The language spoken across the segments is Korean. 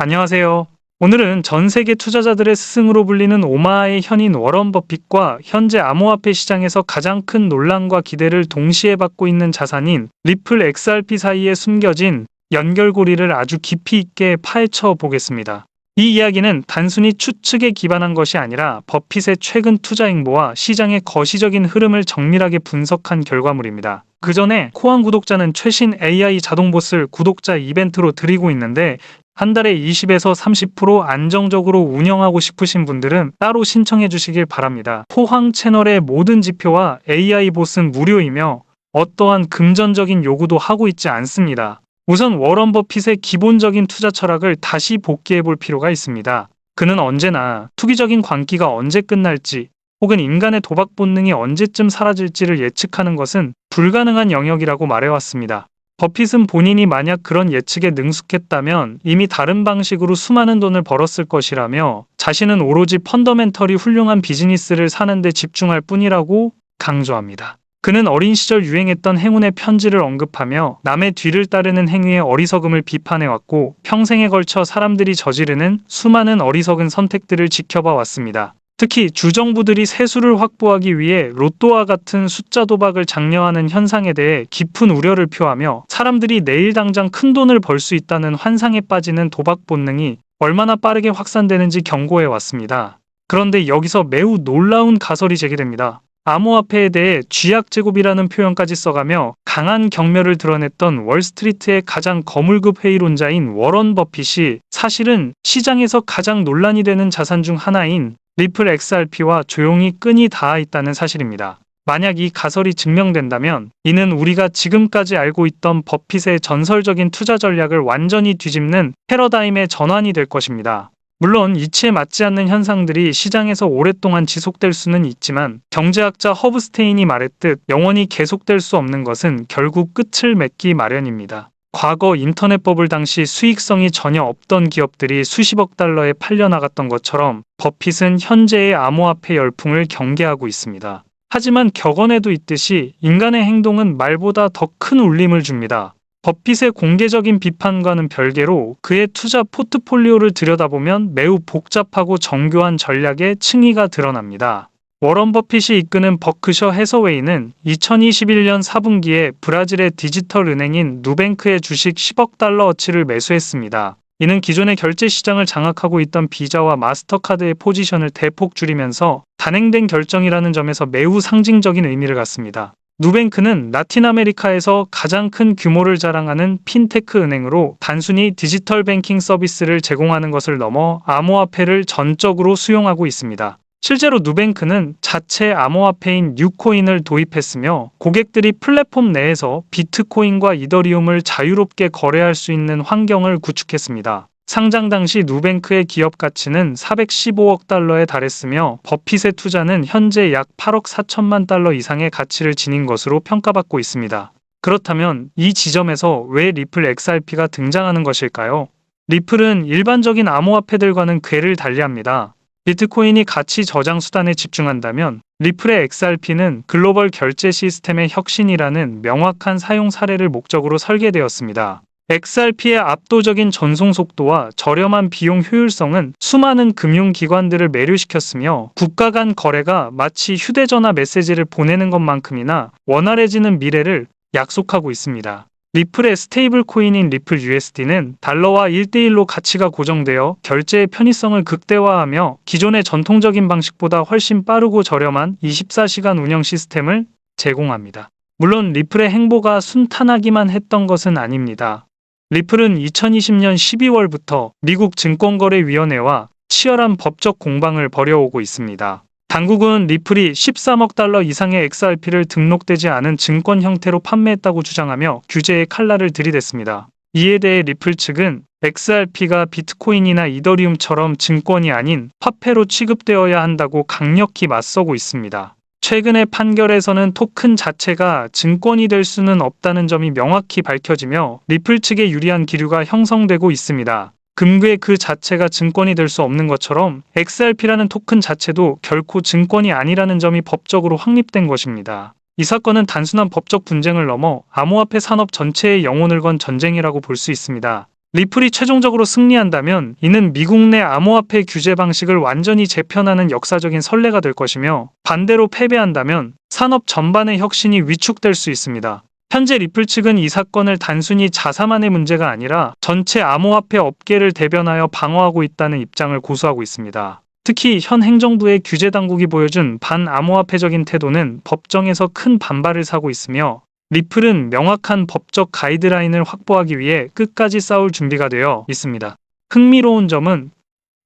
안녕하세요. 오늘은 전 세계 투자자들의 스승으로 불리는 오마하의 현인 워런 버핏과 현재 암호화폐 시장에서 가장 큰 논란과 기대를 동시에 받고 있는 자산인 리플 XRP 사이에 숨겨진 연결고리를 아주 깊이 있게 파헤쳐 보겠습니다. 이 이야기는 단순히 추측에 기반한 것이 아니라 버핏의 최근 투자 행보와 시장의 거시적인 흐름을 정밀하게 분석한 결과물입니다. 그 전에 코안 구독자는 최신 AI 자동봇을 구독자 이벤트로 드리고 있는데 한 달에 20에서 30% 안정적으로 운영하고 싶으신 분들은 따로 신청해 주시길 바랍니다. 포항 채널의 모든 지표와 AI 봇은 무료이며 어떠한 금전적인 요구도 하고 있지 않습니다. 우선 워런 버핏의 기본적인 투자 철학을 다시 복기해 볼 필요가 있습니다. 그는 언제나 투기적인 광기가 언제 끝날지 혹은 인간의 도박 본능이 언제쯤 사라질지를 예측하는 것은 불가능한 영역이라고 말해왔습니다. 버핏은 본인이 만약 그런 예측에 능숙했다면 이미 다른 방식으로 수많은 돈을 벌었을 것이라며 자신은 오로지 펀더멘털이 훌륭한 비즈니스를 사는데 집중할 뿐이라고 강조합니다. 그는 어린 시절 유행했던 행운의 편지를 언급하며 남의 뒤를 따르는 행위의 어리석음을 비판해왔고 평생에 걸쳐 사람들이 저지르는 수많은 어리석은 선택들을 지켜봐 왔습니다. 특히 주정부들이 세수를 확보하기 위해 로또와 같은 숫자 도박을 장려하는 현상에 대해 깊은 우려를 표하며 사람들이 내일 당장 큰 돈을 벌 수 있다는 환상에 빠지는 도박 본능이 얼마나 빠르게 확산되는지 경고해 왔습니다. 그런데 여기서 매우 놀라운 가설이 제기됩니다. 암호화폐에 대해 쥐약제곱이라는 표현까지 써가며 강한 경멸을 드러냈던 월스트리트의 가장 거물급 회의론자인 워런 버핏이 사실은 시장에서 가장 논란이 되는 자산 중 하나인 리플 XRP와 조용히 끈이 닿아 있다는 사실입니다. 만약 이 가설이 증명된다면 이는 우리가 지금까지 알고 있던 버핏의 전설적인 투자 전략을 완전히 뒤집는 패러다임의 전환이 될 것입니다. 물론 이치에 맞지 않는 현상들이 시장에서 오랫동안 지속될 수는 있지만 경제학자 허브스테인이 말했듯 영원히 계속될 수 없는 것은 결국 끝을 맺기 마련입니다. 과거 인터넷 버블 당시 수익성이 전혀 없던 기업들이 수십억 달러에 팔려나갔던 것처럼 버핏은 현재의 암호화폐 열풍을 경계하고 있습니다. 하지만 격언에도 있듯이 인간의 행동은 말보다 더 큰 울림을 줍니다. 버핏의 공개적인 비판과는 별개로 그의 투자 포트폴리오를 들여다보면 매우 복잡하고 정교한 전략의 층위가 드러납니다. 워런 버핏이 이끄는 버크셔 해서웨이는 2021년 4분기에 브라질의 디지털 은행인 누뱅크의 주식 10억 달러어치를 매수했습니다. 이는 기존의 결제 시장을 장악하고 있던 비자와 마스터카드의 포지션을 대폭 줄이면서 단행된 결정이라는 점에서 매우 상징적인 의미를 갖습니다. 누뱅크는 라틴 아메리카에서 가장 큰 규모를 자랑하는 핀테크 은행으로 단순히 디지털 뱅킹 서비스를 제공하는 것을 넘어 암호화폐를 전적으로 수용하고 있습니다. 실제로 누뱅크는 자체 암호화폐인 뉴코인을 도입했으며 고객들이 플랫폼 내에서 비트코인과 이더리움을 자유롭게 거래할 수 있는 환경을 구축했습니다. 상장 당시 누뱅크의 기업 가치는 415억 달러에 달했으며 버핏의 투자는 현재 약 8억 4천만 달러 이상의 가치를 지닌 것으로 평가받고 있습니다. 그렇다면 이 지점에서 왜 리플 XRP가 등장하는 것일까요? 리플은 일반적인 암호화폐들과는 궤를 달리합니다. 비트코인이 가치 저장 수단에 집중한다면 리플의 XRP는 글로벌 결제 시스템의 혁신이라는 명확한 사용 사례를 목적으로 설계되었습니다. XRP의 압도적인 전송 속도와 저렴한 비용 효율성은 수많은 금융기관들을 매료시켰으며 국가 간 거래가 마치 휴대전화 메시지를 보내는 것만큼이나 원활해지는 미래를 약속하고 있습니다. 리플의 스테이블 코인인 리플 USD는 달러와 1대1로 가치가 고정되어 결제의 편의성을 극대화하며 기존의 전통적인 방식보다 훨씬 빠르고 저렴한 24시간 운영 시스템을 제공합니다. 물론 리플의 행보가 순탄하기만 했던 것은 아닙니다. 리플은 2020년 12월부터 미국 증권거래위원회와 치열한 법적 공방을 벌여오고 있습니다. 당국은 리플이 13억 달러 이상의 XRP를 등록되지 않은 증권 형태로 판매했다고 주장하며 규제의 칼날을 들이댔습니다. 이에 대해 리플 측은 XRP가 비트코인이나 이더리움처럼 증권이 아닌 화폐로 취급되어야 한다고 강력히 맞서고 있습니다. 최근의 판결에서는 토큰 자체가 증권이 될 수는 없다는 점이 명확히 밝혀지며 리플 측에 유리한 기류가 형성되고 있습니다. 금괴 그 자체가 증권이 될 수 없는 것처럼 XRP라는 토큰 자체도 결코 증권이 아니라는 점이 법적으로 확립된 것입니다. 이 사건은 단순한 법적 분쟁을 넘어 암호화폐 산업 전체의 영혼을 건 전쟁이라고 볼 수 있습니다. 리플이 최종적으로 승리한다면 이는 미국 내 암호화폐 규제 방식을 완전히 재편하는 역사적인 선례가 될 것이며 반대로 패배한다면 산업 전반의 혁신이 위축될 수 있습니다. 현재 리플 측은 이 사건을 단순히 자사만의 문제가 아니라 전체 암호화폐 업계를 대변하여 방어하고 있다는 입장을 고수하고 있습니다. 특히 현 행정부의 규제 당국이 보여준 반암호화폐적인 태도는 법정에서 큰 반발을 사고 있으며 리플은 명확한 법적 가이드라인을 확보하기 위해 끝까지 싸울 준비가 되어 있습니다. 흥미로운 점은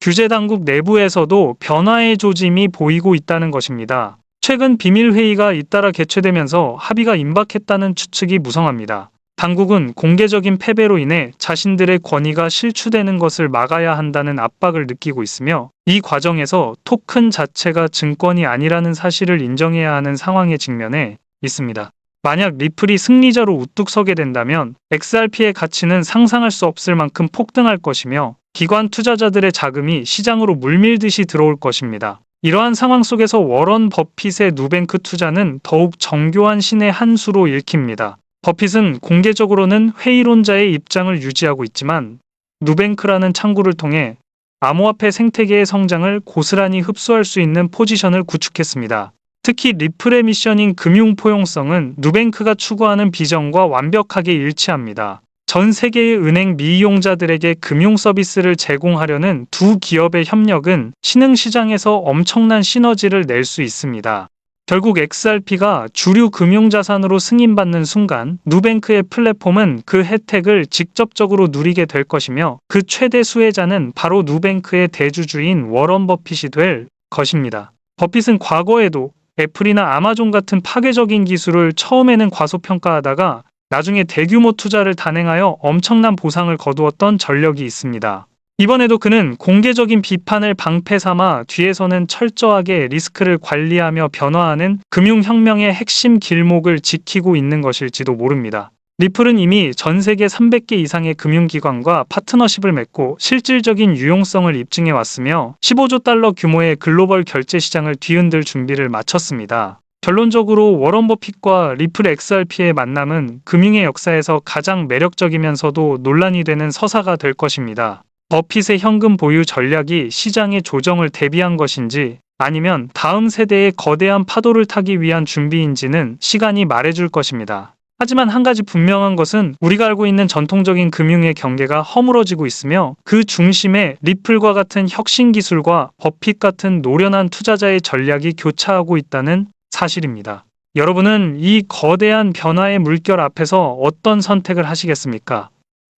규제 당국 내부에서도 변화의 조짐이 보이고 있다는 것입니다. 최근 비밀회의가 잇따라 개최되면서 합의가 임박했다는 추측이 무성합니다. 당국은 공개적인 패배로 인해 자신들의 권위가 실추되는 것을 막아야 한다는 압박을 느끼고 있으며 이 과정에서 토큰 자체가 증권이 아니라는 사실을 인정해야 하는 상황에 직면해 있습니다. 만약 리플이 승리자로 우뚝 서게 된다면 XRP의 가치는 상상할 수 없을 만큼 폭등할 것이며 기관 투자자들의 자금이 시장으로 물밀듯이 들어올 것입니다. 이러한 상황 속에서 워런 버핏의 누뱅크 투자는 더욱 정교한 신의 한 수로 읽힙니다. 버핏은 공개적으로는 회의론자의 입장을 유지하고 있지만 누뱅크라는 창구를 통해 암호화폐 생태계의 성장을 고스란히 흡수할 수 있는 포지션을 구축했습니다. 특히 리플의 미션인 금융 포용성은 누뱅크가 추구하는 비전과 완벽하게 일치합니다. 전 세계의 은행 미이용자들에게 금융 서비스를 제공하려는 두 기업의 협력은 신흥 시장에서 엄청난 시너지를 낼 수 있습니다. 결국 XRP가 주류 금융자산으로 승인받는 순간 누뱅크의 플랫폼은 그 혜택을 직접적으로 누리게 될 것이며 그 최대 수혜자는 바로 누뱅크의 대주주인 워런 버핏이 될 것입니다. 버핏은 과거에도 애플이나 아마존 같은 파괴적인 기술을 처음에는 과소평가하다가 나중에 대규모 투자를 단행하여 엄청난 보상을 거두었던 전력이 있습니다. 이번에도 그는 공개적인 비판을 방패 삼아 뒤에서는 철저하게 리스크를 관리하며 변화하는 금융혁명의 핵심 길목을 지키고 있는 것일지도 모릅니다. 리플은 이미 전 세계 300개 이상의 금융기관과 파트너십을 맺고 실질적인 유용성을 입증해 왔으며 15조 달러 규모의 글로벌 결제 시장을 뒤흔들 준비를 마쳤습니다. 결론적으로 워런 버핏과 리플 XRP의 만남은 금융의 역사에서 가장 매력적이면서도 논란이 되는 서사가 될 것입니다. 버핏의 현금 보유 전략이 시장의 조정을 대비한 것인지 아니면 다음 세대의 거대한 파도를 타기 위한 준비인지는 시간이 말해줄 것입니다. 하지만 한 가지 분명한 것은 우리가 알고 있는 전통적인 금융의 경계가 허물어지고 있으며 그 중심에 리플과 같은 혁신 기술과 버핏 같은 노련한 투자자의 전략이 교차하고 있다는 사실입니다. 여러분은 이 거대한 변화의 물결 앞에서 어떤 선택을 하시겠습니까?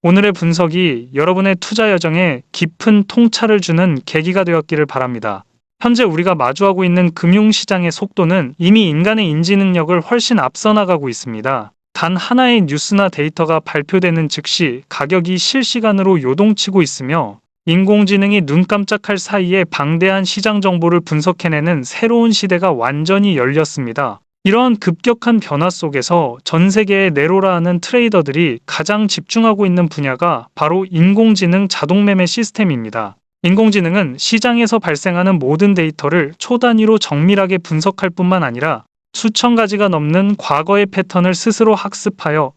오늘의 분석이 여러분의 투자 여정에 깊은 통찰을 주는 계기가 되었기를 바랍니다. 현재 우리가 마주하고 있는 금융시장의 속도는 이미 인간의 인지 능력을 훨씬 앞서 나가고 있습니다. 단 하나의 뉴스나 데이터가 발표되는 즉시 가격이 실시간으로 요동치고 있으며 인공지능이 눈 깜짝할 사이에 방대한 시장 정보를 분석해내는 새로운 시대가 완전히 열렸습니다. 이러한 급격한 변화 속에서 전 세계의 네로라 하는 트레이더들이 가장 집중하고 있는 분야가 바로 인공지능 자동매매 시스템입니다. 인공지능은 시장에서 발생하는 모든 데이터를 초단위로 정밀하게 분석할 뿐만 아니라 수천 가지가 넘는 과거의 패턴을 스스로 학습하여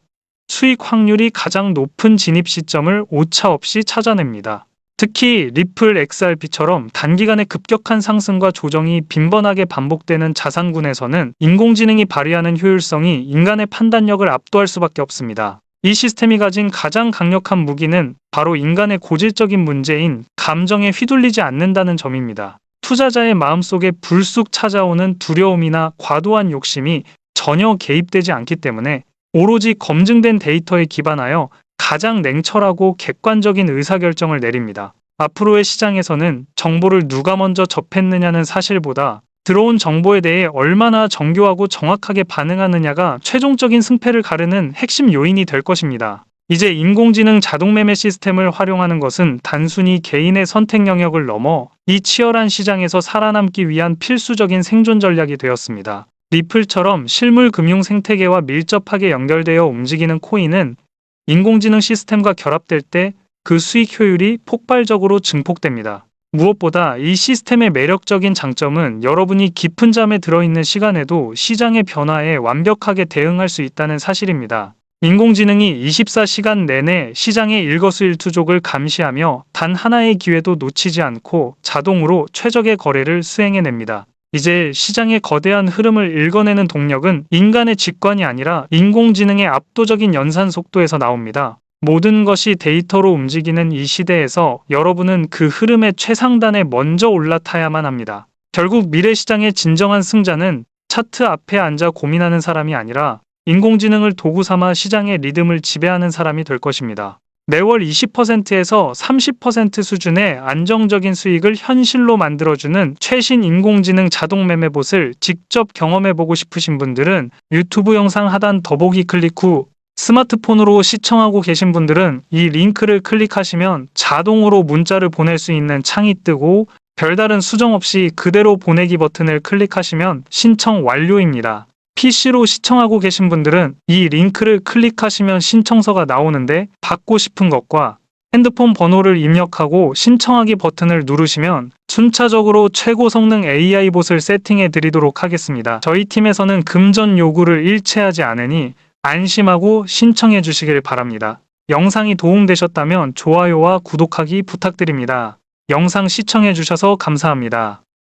수익 확률이 가장 높은 진입 시점을 오차 없이 찾아냅니다. 특히 리플 XRP처럼 단기간에 급격한 상승과 조정이 빈번하게 반복되는 자산군에서는 인공지능이 발휘하는 효율성이 인간의 판단력을 압도할 수밖에 없습니다. 이 시스템이 가진 가장 강력한 무기는 바로 인간의 고질적인 문제인 감정에 휘둘리지 않는다는 점입니다. 투자자의 마음속에 불쑥 찾아오는 두려움이나 과도한 욕심이 전혀 개입되지 않기 때문에 오로지 검증된 데이터에 기반하여 가장 냉철하고 객관적인 의사결정을 내립니다. 앞으로의 시장에서는 정보를 누가 먼저 접했느냐는 사실보다 들어온 정보에 대해 얼마나 정교하고 정확하게 반응하느냐가 최종적인 승패를 가르는 핵심 요인이 될 것입니다. 이제 인공지능 자동매매 시스템을 활용하는 것은 단순히 개인의 선택 영역을 넘어 이 치열한 시장에서 살아남기 위한 필수적인 생존 전략이 되었습니다. 리플처럼 실물 금융 생태계와 밀접하게 연결되어 움직이는 코인은 인공지능 시스템과 결합될 때 그 수익 효율이 폭발적으로 증폭됩니다. 무엇보다 이 시스템의 매력적인 장점은 여러분이 깊은 잠에 들어있는 시간에도 시장의 변화에 완벽하게 대응할 수 있다는 사실입니다. 인공지능이 24시간 내내 시장의 일거수일투족을 감시하며 단 하나의 기회도 놓치지 않고 자동으로 최적의 거래를 수행해냅니다. 이제 시장의 거대한 흐름을 읽어내는 동력은 인간의 직관이 아니라 인공지능의 압도적인 연산 속도에서 나옵니다. 모든 것이 데이터로 움직이는 이 시대에서 여러분은 그 흐름의 최상단에 먼저 올라타야만 합니다. 결국 미래 시장의 진정한 승자는 차트 앞에 앉아 고민하는 사람이 아니라 인공지능을 도구 삼아 시장의 리듬을 지배하는 사람이 될 것입니다. 매월 20%에서 30% 수준의 안정적인 수익을 현실로 만들어주는 최신 인공지능 자동 매매봇을 직접 경험해보고 싶으신 분들은 유튜브 영상 하단 더보기 클릭 후 스마트폰으로 시청하고 계신 분들은 이 링크를 클릭하시면 자동으로 문자를 보낼 수 있는 창이 뜨고 별다른 수정 없이 그대로 보내기 버튼을 클릭하시면 신청 완료입니다. PC로 시청하고 계신 분들은 이 링크를 클릭하시면 신청서가 나오는데 받고 싶은 것과 핸드폰 번호를 입력하고 신청하기 버튼을 누르시면 순차적으로 최고 성능 AI 봇을 세팅해 드리도록 하겠습니다. 저희 팀에서는 금전 요구를 일체하지 않으니 안심하고 신청해 주시길 바랍니다. 영상이 도움되셨다면 좋아요와 구독하기 부탁드립니다. 영상 시청해 주셔서 감사합니다.